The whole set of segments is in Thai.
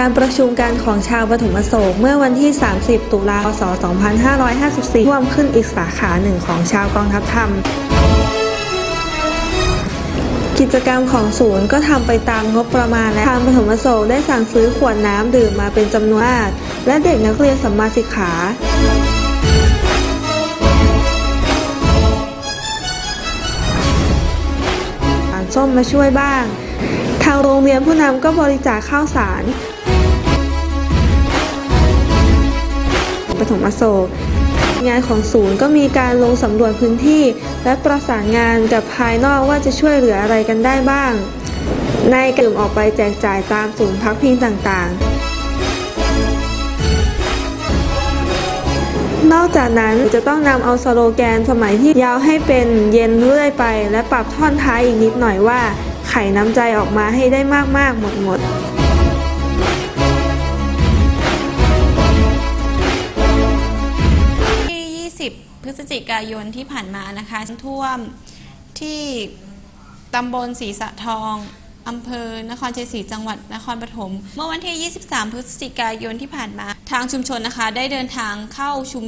การประชุมการของชาวปฐมโศกเมื่อวันที่ 30 ตุลาคม 2554ร่วมขึ้นอีกสาขาหนึ่งของชาวกองทัพธรรม กิจกรรมของศูนย์ก็ทำไปตามงบประมาณและทางปฐมโศกได้สั่งซื้อขวดน้ำดื่มมาเป็นจำนวนมากและเด็กนักเรียนสัมมาสิกขาส้มมาช่วยบ้าง ทางโรงเรียนผู้นำก็บริจาคข้าวสาร ปฐมอโศกงานของศูนย์ก็มีการลงสำรวจพื้นที่ และประสานงานกับภายนอกว่าจะช่วยเหลืออะไรกันได้บ้าง ในกลุ่มออกไปแจกจ่ายตามศูนย์พักพิงต่างๆนอกจากนั้นจะต้องนำเอาสโลแกนสมัยที่ยาวให้เป็นเย็นเรื่อยไป และปรับท่อนท้ายอีกนิดหน่อยว่า ไข่น้ำใจออกมาให้ได้มากๆหมดๆที่ พฤศจิกายนที่ผ่านมานะคะท่วมที่ตำบลศรีสะทองอำเภอนครชัยศรีจังหวัดนครปฐมเมื่อวันที่ 23 พฤศจิกายนที่ผ่านมา ทางชุมชนนะคะ ได้เดินทางเข้าชุม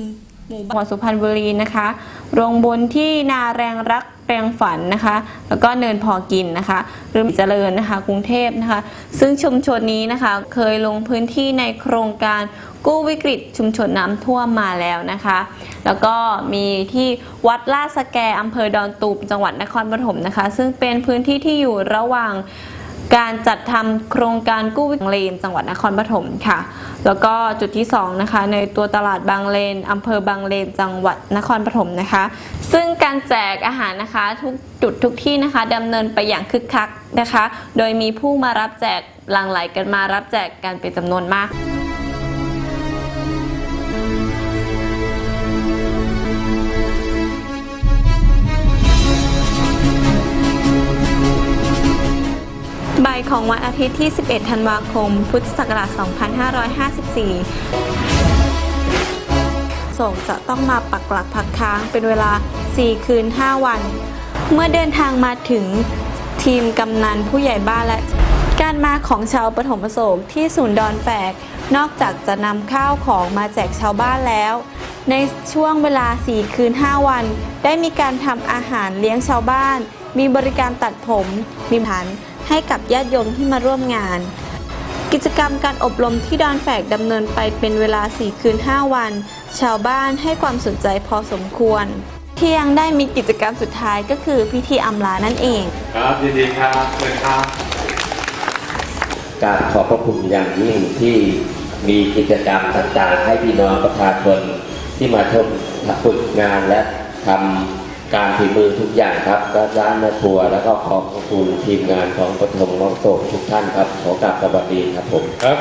หมู่บ้านสุพรรณบุรีนะคะโรงบนที่นาแรงรักแรงฝันนะคะ แล้วก็เนินพอกินนะคะหรือเจริญนะคะ กรุงเทพนะคะ ซึ่งชุมชนนี้นะคะ เคยลงพื้นที่ในโครงการกู้วิกฤตชุมชนน้ำท่วมมาแล้วนะคะ แล้วก็มีที่วัดลาดสแกอำเภอดอนตูมจังหวัดนครปฐมนะคะ ซึ่งเป็นพื้นที่ที่อยู่ระหว่าง การจัดทำโครงการกู้วิกฤตบางเลนจังหวัดนครปฐมค่ะ แล้วก็จุดที่2นะคะในตัวตลาดบางเลนอำเภอบางเลนจังหวัดนครปฐมนะคะ ซึ่งการแจกอาหารนะคะทุกจุดทุกที่นะคะดำเนินไปอย่างคึกคักนะคะ โดยมีผู้มารับแจกหลั่งไหลกันมารับแจกกันเป็นจำนวนมาก ของวันอาทิตย์ที่ 11 ธันวาคม พุทธศักราช 2554 โศกจะต้องมาปักหลักพักค้างเป็นเวลา 4 คืน 5 วัน เมื่อเดินทางมาถึงทีมกำนันผู้ใหญ่บ้านและการมาของชาวปฐมโศกที่ศูนย์ดอนแฝก นอกจากจะนำข้าวของมาแจกชาวบ้านแล้ว ในช่วงเวลา 4 คืน 5 วัน ได้มีการทำอาหารเลี้ยงชาวบ้าน มีบริการตัดผม มีฐาน ให้กับญาติโยมที่มาร่วมงาน กิจกรรมการอบรมที่ดอนแฝกดำเนินไปเป็นเวลา 4 คืน 5 วัน ชาวบ้านให้ความสนใจพอสมควร ที่ยังได้มีกิจกรรมสุดท้ายก็คือพิธีอำลานั่นเอง ครับยินดีครับเชิญครับกรารขอบพระคุณอย่างยิ่งที่มีกิจกรรมต่างๆ ให้พี่น้องประชาชนที่มาชมฝึกงานและทำ การฝีมือทุกอย่างครับก็ร้านแม่ครัว แล้วก็ขอบคุณทีมงานของปฐมน้องโศกทุกท่านครับ ขอกราบสวัสดีครับผมครับ